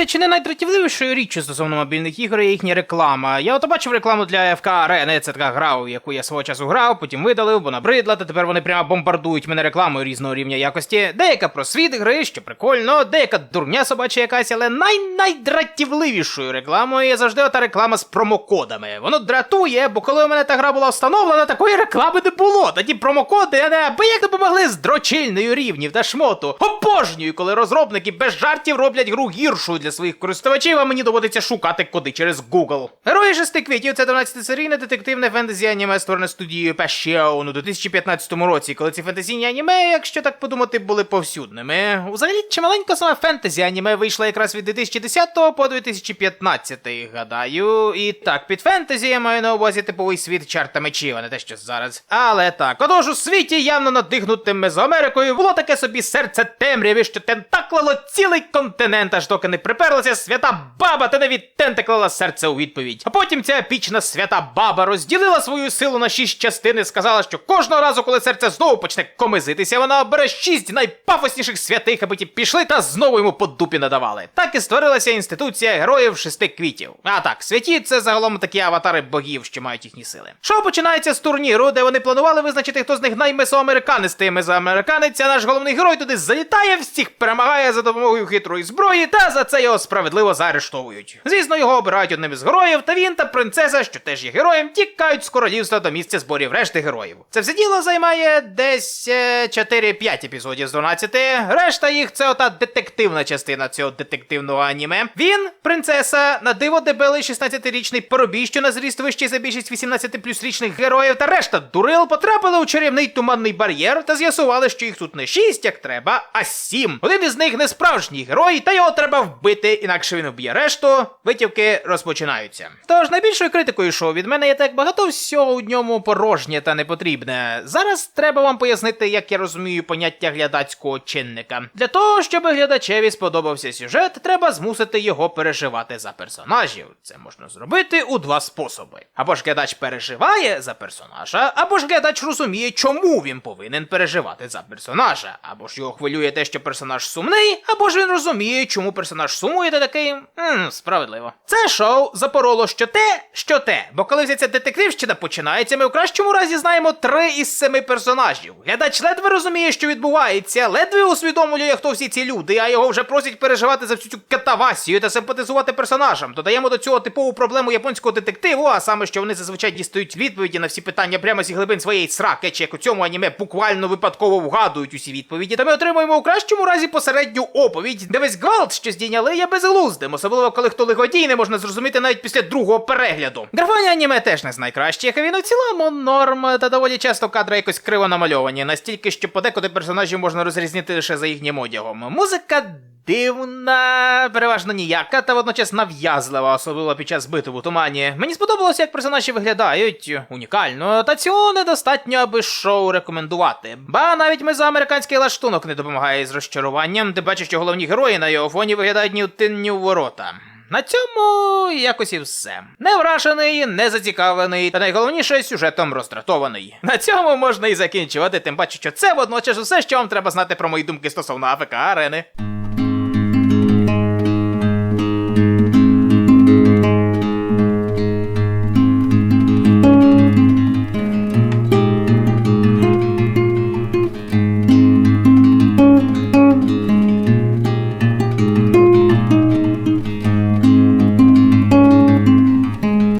Знаєте, чи не найдратівливішою річчю стосовно мобільних ігор є їхня реклама. Я ото бачив рекламу для ФК Арени, це така гра, у яку я свого часу грав, потім видалив, бо набридла, та тепер вони прямо бомбардують мене рекламою різного рівня якості. Деяка про світ гри, що прикольно, деяка дурня собача якась, але най-найдратівливішою рекламою є завжди ота реклама з промокодами. Воно дратує, бо коли у мене та гра була встановлена, такої реклами не було. Та ті промокоди не аби як допомогли з дрочильною рівнів та шмоту. Обожнюю, коли розробники без жартів роблять гру гіршою для своїх користувачів, а мені доводиться шукати коди через Google. Герої шести квітів це 12-серійне детективне фентезі аніме, створене студією Passion у 2015 році, коли ці фентезійні аніме, якщо так подумати, були повсюдними. Взагалі, чималенько саме фентезі аніме вийшло якраз від 2010 по 2015, гадаю. І так, під фентезі я маю на увазі типовий світ чарта мечів, а не те, що зараз. Але так, отож у світі, явно надихнутим Мезоамерикою, було таке собі серце темряви, що тентаклило цілий континент, аж доки не приперлася свята баба та не відтентаклила серце у відповідь. А потім ця епічна свята баба розділила свою силу на шість частин і сказала, що кожного разу, коли серце знову почне комизитися, вона обере шість найпафосніших святих, аби ті пішли та знову йому по дупі надавали. Так і створилася інституція героїв шести квітів. А так, святі це загалом такі аватари богів, що мають їхні сили. Шоу починається з турніру, де вони планували визначити, хто з них наймесоамериканистий мезоамериканець, а наш головний герой туди залітає, всіх перемагає за допомогою хитрої зброї, та за це його справедливо заарештовують. Звісно, його обирають одним із героїв, та він та принцеса, що теж є героєм, тікають з королівства до місця зборів решти героїв. Це все діло займає десь е, 4-5 епізодів з 12. Решта їх це ота детективна частина цього детективного аніме. Він, принцеса, на диво дебелий 16-річний поробій, що на зріст вищий за більшість 18 плюс річних героїв, та решта дурил потрапили у чарівний туманний бар'єр та з'ясували, що їх тут не 6, як треба, а 7. Один із них не справжній герой, та його треба вбити, інакше він вб'є решту. Витівки розпочинаються. Тож найбільшою критикою шоу від мене є так багато всього у ньому порожнє та непотрібне. Зараз треба вам пояснити, як я розумію поняття глядацького чинника. Для того, щоб глядачеві сподобався сюжет, треба змусити його переживати за персонажів. Це можна зробити у два способи. Або ж глядач переживає за персонажа, або ж глядач розуміє, чому він повинен переживати за персонажа, або ж його хвилює те, що персонаж сумний, або ж він розуміє, чому персонаж сумує, та такий «Ммм, справедливо. Це шоу запороло що те, що те. Бо коли ця детективщина починається, ми у кращому разі знаємо три із семи персонажів. Глядач ледве розуміє, що відбувається, ледве усвідомлює, хто всі ці люди, а його вже просять переживати за всю цю катавасію та симпатизувати персонажам. Додаємо до цього типову проблему японського детективу, а саме, що вони зазвичай дістають відповіді на всі питання прямо зі глибин своєї сраки, чи як у цьому аніме буквально випадково вгадують усі відповіді. Та ми отримуємо у кращому разі посередню оповідь, де весь гвалт, що здійняли, є безглуздим, особливо коли хто лиходій не можна зрозуміти навіть після другого перегляду. Графоні аніме теж не з найкращих, він у цілому норм, та доволі часто кадри якось криво намальовані, настільки, що подекуди персонажів можна розрізнити лише за їхнім одягом. Музика дивна, переважно ніяка, та водночас нав'язлива, особливо під час битв у тумані. Мені сподобалося, як персонажі виглядають унікально, та цього недостатньо, аби шоу рекомендувати. Ба навіть мезоамериканський лаштунок не допомагає з розчаруванням, ти бачиш, що головні герої на його фоні виглядають ні в тин, ні в ворота. На цьому якось і все. Не вражений, не зацікавлений, та найголовніше сюжетом роздратований. На цьому можна і закінчувати, тим паче, що це водночас усе, що вам треба знати про мої думки стосовно АФК арени.